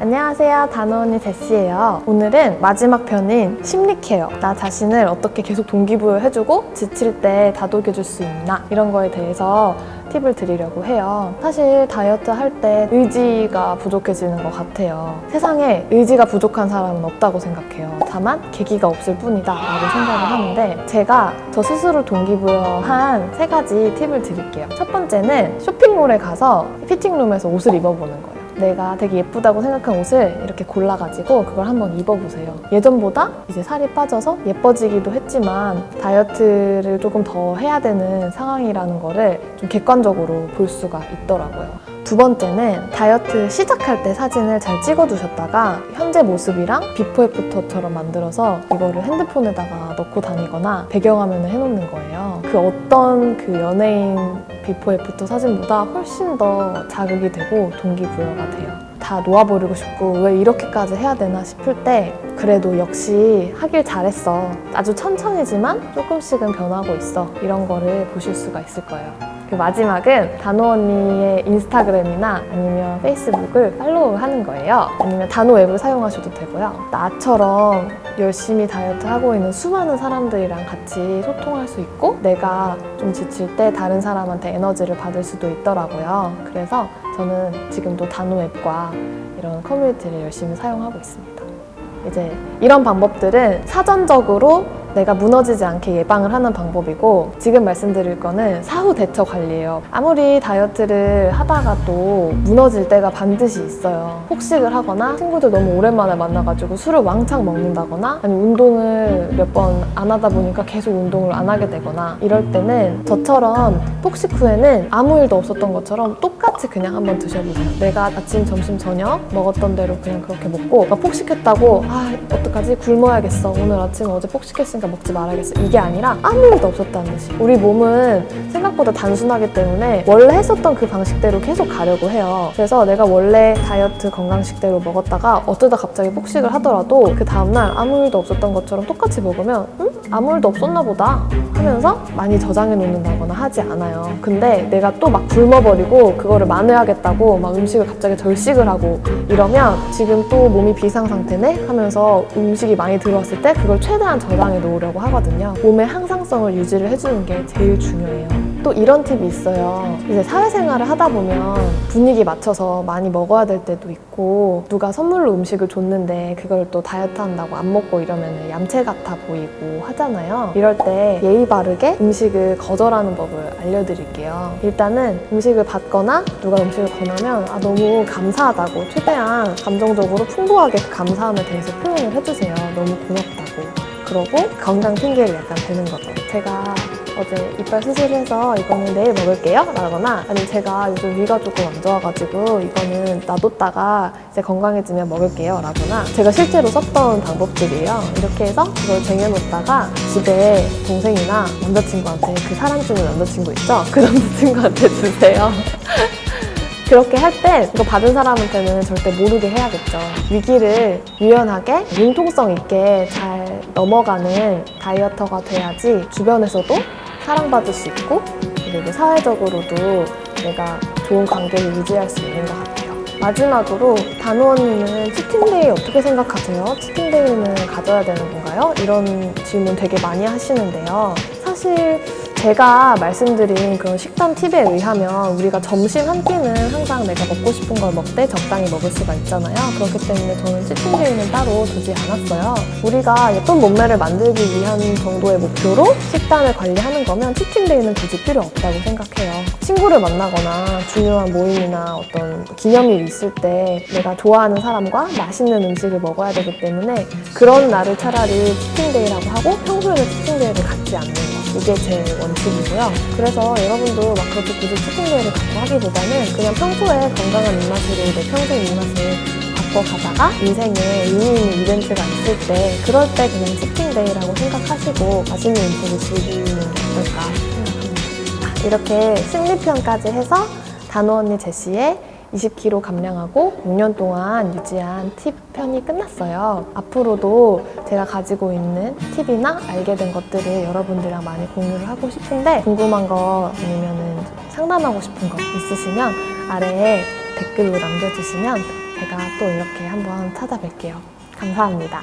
안녕하세요. 단호언니 제시예요. 오늘은 마지막 편인 심리 케어. 나 자신을 어떻게 계속 동기부여해주고 지칠 때 다독여줄 수 있나 이런 거에 대해서 팁을 드리려고 해요. 사실 다이어트 할 때 의지가 부족해지는 것 같아요. 세상에 의지가 부족한 사람은 없다고 생각해요. 다만 계기가 없을 뿐이다 라고 생각을 하는데 제가 저 스스로 동기부여한 세 가지 팁을 드릴게요. 첫 번째는 쇼핑몰에 가서 피팅룸에서 옷을 입어보는 거예요. 내가 되게 예쁘다고 생각한 옷을 이렇게 골라가지고 그걸 한번 입어보세요. 예전보다 이제 살이 빠져서 예뻐지기도 했지만 다이어트를 조금 더 해야 되는 상황이라는 거를 좀 객관적으로 볼 수가 있더라고요. 두 번째는 다이어트 시작할 때 사진을 잘 찍어두셨다가 현재 모습이랑 비포 애프터처럼 만들어서 이거를 핸드폰에다가 넣고 다니거나 배경화면을 해놓는 거예요. 그 어떤 그 연예인 비포 애프터 사진보다 훨씬 더 자극이 되고 동기부여가 돼요. 다 놓아버리고 싶고 왜 이렇게까지 해야 되나 싶을 때 그래도 역시 하길 잘했어. 아주 천천히지만 조금씩은 변하고 있어. 이런 거를 보실 수가 있을 거예요. 그 마지막은 단호 언니의 인스타그램이나 아니면 페이스북을 팔로우 하는 거예요. 아니면 단호 앱을 사용하셔도 되고요. 나처럼 열심히 다이어트 하고 있는 수많은 사람들이랑 같이 소통할 수 있고 내가 좀 지칠 때 다른 사람한테 에너지를 받을 수도 있더라고요. 그래서 저는 지금도 단호 앱과 이런 커뮤니티를 열심히 사용하고 있습니다. 이제 이런 방법들은 사전적으로 내가 무너지지 않게 예방을 하는 방법이고 지금 말씀드릴 거는 사후 대처 관리예요. 아무리 다이어트를 하다가 또 무너질 때가 반드시 있어요. 폭식을 하거나 친구들 너무 오랜만에 만나가지고 술을 왕창 먹는다거나 아니 운동을 몇 번 안 하다 보니까 계속 운동을 안 하게 되거나 이럴 때는 저처럼 폭식 후에는 아무 일도 없었던 것처럼 똑같이 그냥 한번 드셔보세요. 내가 아침, 점심, 저녁 먹었던 대로 그냥 그렇게 먹고 막 폭식했다고 아 어떡하지 굶어야겠어 오늘 아침에 어제 폭식했으니까 먹지 말아야겠어 이게 아니라 아무 일도 없었다는 듯이 우리 몸은 생각보다 단순하기 때문에 원래 했었던 그 방식대로 계속 가려고 해요 그래서 내가 원래 다이어트 건강식대로 먹었다가 어쩌다 갑자기 폭식을 하더라도 그 다음날 아무 일도 없었던 것처럼 똑같이 먹으면 응? 아무 일도 없었나 보다 하면서 많이 저장해 놓는다거나 하지 않아요 근데 내가 또 막 굶어버리고 그거를 만회하겠다고 막 음식을 갑자기 절식을 하고 이러면 지금 또 몸이 비상 상태네 하면서 음식이 많이 들어왔을 때 그걸 최대한 저장해 놓으려고 하거든요. 몸의 항상성을 유지를 해주는 게 제일 중요해요. 또 이런 팁이 있어요. 이제 사회생활을 하다 보면 분위기 맞춰서 많이 먹어야 될 때도 있고 누가 선물로 음식을 줬는데 그걸 또 다이어트 한다고 안 먹고 이러면 얌체 같아 보이고 하잖아요. 이럴 때 예의 바르게 음식을 거절하는 법을 알려드릴게요. 일단은 음식을 받거나 누가 음식을 권하면 아, 너무 감사하다고 최대한 감정적으로 풍부하게 그 감사함에 대해서 표현을 해주세요. 너무 고맙다고. 그러고 건강 핑계를 약간 대는 거죠. 제가 어제 이빨 수술해서 이거는 내일 먹을게요 라거나 아니면 제가 요즘 위가 조금 안 좋아가지고 이거는 놔뒀다가 이제 건강해지면 먹을게요 라거나 제가 실제로 썼던 방법들이에요 이렇게 해서 그걸 쟁여놓다가 집에 동생이나 남자친구한테 그 사람 주는 남자친구 있죠? 그 남자친구한테 주세요 그렇게 할 때 이거 받은 사람한테는 절대 모르게 해야겠죠. 위기를 유연하게 융통성 있게 잘 넘어가는 다이어터가 돼야지 주변에서도 사랑받을 수 있고 그리고 사회적으로도 내가 좋은 관계를 유지할 수 있는 것 같아요. 마지막으로 언니는 치팅데이 어떻게 생각하세요? 치팅데이는 가져야 되는 건가요? 이런 질문 되게 많이 하시는데요. 사실 제가 말씀드린 그런 식단 팁에 의하면 우리가 점심 한 끼는 항상 내가 먹고 싶은 걸 먹되 적당히 먹을 수가 있잖아요. 그렇기 때문에 저는 치팅데이는 따로 두지 않았어요. 우리가 예쁜 몸매를 만들기 위한 정도의 목표로 식단을 관리하는 거면 치팅데이는 굳이 필요 없다고 생각해요. 친구를 만나거나 중요한 모임이나 어떤 기념일이 있을 때 내가 좋아하는 사람과 맛있는 음식을 먹어야 되기 때문에 그런 날을 차라리 치팅데이라고 하고 평소에는 치팅데이를 갖지 않는 거. 이게 제 원칙이고요. 그래서 여러분도 막 그렇게 굳이 치팅데이를 갖고 하기보다는 그냥 평소에 건강한 입맛으로 내 평생 입맛을 바꿔가다가 인생에 의미 있는 이벤트가 있을 때 그럴 때 그냥 치팅데이라고 생각하시고 맛있는 음식을 즐기는 게 어떨까 생각합니다. 이렇게 심리편까지 해서 단호 언니 제시의 20kg 감량하고 6년 동안 유지한 팁 편이 끝났어요. 앞으로도 제가 가지고 있는 팁이나 알게 된 것들을 여러분들이랑 많이 공유를 하고 싶은데 궁금한 거 아니면은 상담하고 싶은 거 있으시면 아래에 댓글로 남겨주시면 제가 또 이렇게 한번 찾아뵐게요. 감사합니다.